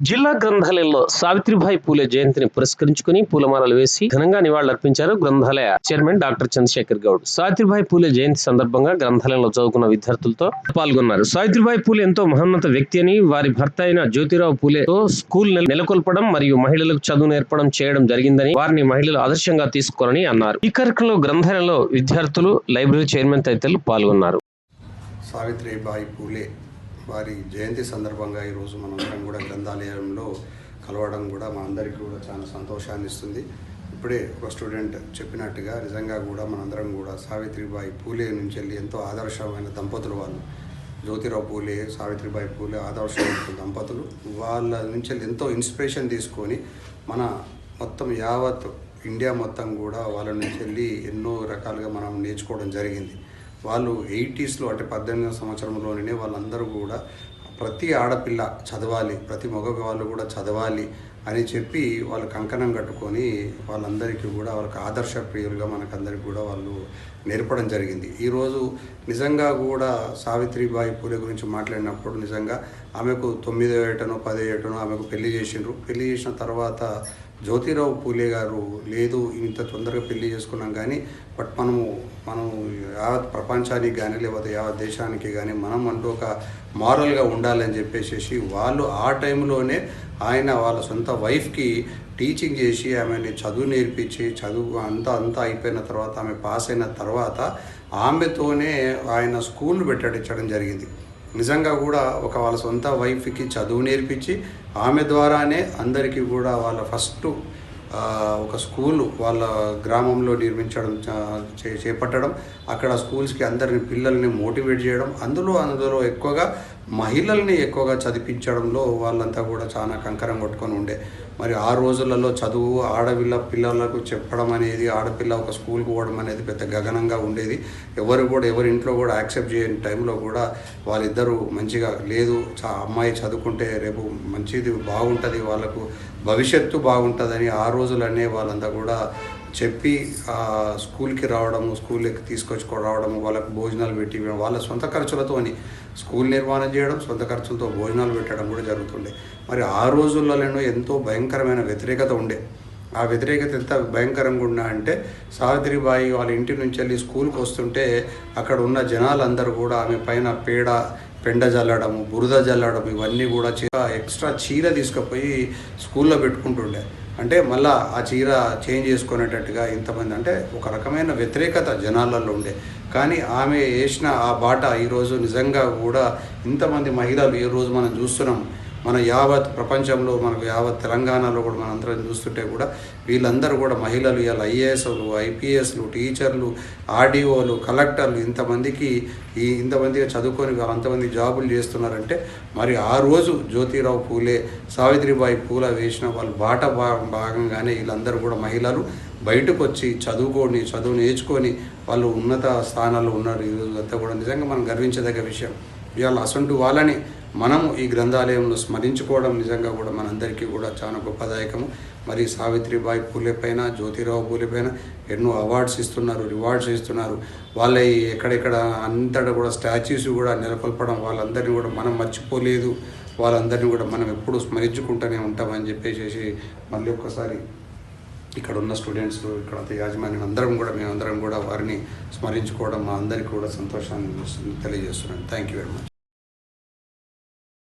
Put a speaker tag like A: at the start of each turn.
A: జిల్లా గ్రంథాలయంలో సావిత్రిబాయి పూలే జయంతిని పురస్కరించుకుని పూలమాలలు వేసి ఘనంగా నివాళులర్పించారు గ్రంథాలయ చైర్మన్ డాక్టర్ చంద్రశేఖర్ గౌడ్. సావిత్రిబాయి పూలే జయంతి సందర్భంగా గ్రంథాలయంలో చదువుకున్న విద్యార్థులతో పాల్గొన్నారు. సావిత్రిబాయి పూలే ఎంతో మహోన్నత వ్యక్తి అని వారి భర్త అయిన జ్యోతిరావు పూలేతో స్కూల్ నెలకొల్పడం మరియు మహిళలకు చదువు నేర్పడం చేయడం జరిగిందని వారిని మహిళలు ఆదర్శంగా తీసుకోవాలని అన్నారు. ఈ కార్యక్రమంలో గ్రంథాలయంలో విద్యార్థులు లైబ్రరీ చైర్మన్ తదితరులు పాల్గొన్నారు.
B: సావిత్రిబాయి పూలే వారి జయంతి సందర్భంగా ఈరోజు మనందరం కూడా గ్రంథాలయంలో కలవడం కూడా మా అందరికీ కూడా చాలా సంతోషాన్ని ఇస్తుంది. ఇప్పుడే ఒక స్టూడెంట్ చెప్పినట్టుగా నిజంగా కూడా మనందరం కూడా సావిత్రిబాయి పూలే నుంచి వెళ్ళి ఎంతో ఆదర్శమైన దంపతులు వాళ్ళు. జ్యోతిరావు పూలే సావిత్రిబాయి పూలే ఆదర్శమైన దంపతులు. వాళ్ళ నుంచి వెళ్ళి ఎంతో ఇన్స్పిరేషన్ తీసుకొని మన మొత్తం యావత్ ఇండియా మొత్తం కూడా వాళ్ళ నుంచి వెళ్ళి ఎన్నో రకాలుగా మనం నేర్చుకోవడం జరిగింది. వాళ్ళు ఎయిటీస్లో అంటే పద్దెనిమిదవ సంవత్సరంలోనే వాళ్ళందరూ కూడా ప్రతి ఆడపిల్ల చదవాలి ప్రతి మగ వాళ్ళు కూడా చదవాలి అని చెప్పి వాళ్ళు కంకణం కట్టుకొని వాళ్ళందరికీ కూడా వాళ్ళకి ఆదర్శ ప్రియులుగా మనకందరికి కూడా వాళ్ళు నేర్పడం జరిగింది. ఈరోజు నిజంగా కూడా సావిత్రిబాయి పూలే గురించి మాట్లాడినప్పుడు నిజంగా ఆమెకు తొమ్మిదో ఏటనో పదో ఏటనో ఆమెకు పెళ్ళి చేసిండ్రు. పెళ్ళి చేసిన తర్వాత జ్యోతిరావు పూలే గారు లేదు ఇంత తొందరగా పెళ్ళి చేసుకున్నాం కానీ బట్ మనము మనం యావత్ ప్రపంచానికి కానీ లేకపోతే యావత్ దేశానికి కానీ మనం అంటూ ఒక మారల్గా ఉండాలని చెప్పేసి వాళ్ళు ఆ టైంలోనే ఆయన వాళ్ళ సొంత వైఫ్కి టీచింగ్ చేసి ఆమెని చదువు నేర్పించి చదువు అంతా అంతా అయిపోయిన తర్వాత ఆమె పాస్ అయిన తర్వాత ఆమెతోనే ఆయన స్కూల్ పెట్టడించడం జరిగింది. నిజంగా కూడా ఒక వాళ్ళ సొంత వైఫ్కి చదువు నేర్పించి ఆమె ద్వారానే అందరికీ కూడా వాళ్ళ ఫస్ట్ ఒక స్కూల్ వాళ్ళ గ్రామంలో నిర్మించడం చే- చేపట్టడం అక్కడ స్కూల్స్కి అందరిని పిల్లల్ని మోటివేట్ చేయడం అందులో అందులో ఎక్కువగా మహిళల్ని ఎక్కువగా చదివించడంలో వాళ్ళంతా కూడా చాలా కంకరం కొట్టుకొని ఉండే. మరి ఆ రోజులలో చదువు ఆడపిల్ల పిల్లలకు చెప్పడం అనేది ఆడపిల్ల ఒక స్కూల్కి పోవడం అనేది పెద్ద గగనంగా ఉండేది. ఎవరు కూడా ఎవరి ఇంట్లో కూడా యాక్సెప్ట్ చేయని టైంలో కూడా వాళ్ళిద్దరూ మంచిగా లేదు అమ్మాయి చదువుకుంటే రేపు మంచిది బాగుంటుంది వాళ్ళకు భవిష్యత్తు బాగుంటుందని ఆ రోజులనే వాళ్ళంతా కూడా చెప్పి ఆ స్కూల్కి రావడము స్కూల్కి తీసుకొచ్చుకో రావడము వాళ్ళకు భోజనాలు పెట్టి వాళ్ళ సొంత ఖర్చులతోని స్కూల్ నిర్మాణం చేయడం సొంత ఖర్చులతో భోజనాలు పెట్టడం కూడా జరుగుతుండే. మరి ఆ రోజుల్లోనూ ఎంతో భయంకరమైన వ్యతిరేకత ఉండే. ఆ వ్యతిరేకత ఎంత భయంకరంగా ఉన్నా అంటే సావిత్రిబాయి వాళ్ళ ఇంటి నుంచి వెళ్ళి స్కూల్కి వస్తుంటే అక్కడ ఉన్న జనాలందరూ కూడా ఆమె పైన పేడ పెండ జల్లడము బురద జల్లడం ఇవన్నీ కూడా ఎక్స్ట్రా చీర తీసుకుపోయి స్కూల్లో పెట్టుకుంటుండే. అంటే మళ్ళా ఆ చీర చేంజ్ చేసుకునేటట్టుగా ఇంతమంది అంటే ఒక రకమైన వ్యతిరేకత జనాలలో ఉండే. కానీ ఆమె వేసిన ఆ బాట ఈరోజు నిజంగా కూడా ఇంతమంది మహిళలు ఈరోజు రోజు మనం చూస్తున్నాం మన యావత్ ప్రపంచంలో మనకు యావత్ తెలంగాణలో కూడా మనం అందరం చూస్తుంటే కూడా వీళ్ళందరూ కూడా మహిళలు ఇవాళ ఐఏఎస్లు ఐపీఎస్లు టీచర్లు ఆర్డీఓలు కలెక్టర్లు ఇంతమందికి ఈ ఇంతమందిగా చదువుకొని అంతమంది జాబులు చేస్తున్నారంటే మరి ఆ రోజు జ్యోతిరావు పూలే సావిత్రిబాయి పూల వేసిన వాళ్ళు బాట భాగంగానే వీళ్ళందరూ కూడా మహిళలు బయటకు వచ్చి చదువుకొని చదువు నేర్చుకొని వాళ్ళు ఉన్నత స్థానాల్లో ఉన్నారు. ఈరోజు అంతా కూడా నిజంగా మనం గర్వించదగ్గ విషయం. ఇవాళ అసంటు వాళ్ళని మనము ఈ గ్రంథాలయంలో స్మరించుకోవడం నిజంగా కూడా మనందరికీ కూడా చాలా గొప్పదాయకము. మరి సావిత్రిబాయి పూలే పైన జ్యోతిరావు పూలే పైన ఎన్నో అవార్డ్స్ ఇస్తున్నారు రివార్డ్స్ ఇస్తున్నారు. వాళ్ళ ఎక్కడెక్కడ అంతటా కూడా స్టాచ్యూస్ కూడా నెలకొల్పడం వాళ్ళందరినీ కూడా మనం మర్చిపోలేదు. వాళ్ళందరినీ కూడా మనం ఎప్పుడూ స్మరించుకుంటూనే ఉంటామని చెప్పేసి మళ్ళీ ఒక్కసారి ఇక్కడ ఉన్న స్టూడెంట్స్ ఇక్కడ యాజమాన్యం అందరం కూడా మేమందరం కూడా వారిని స్మరించుకోవడం మా అందరికీ కూడా సంతోషాన్ని తెలియజేస్తున్నాను. Thank you very much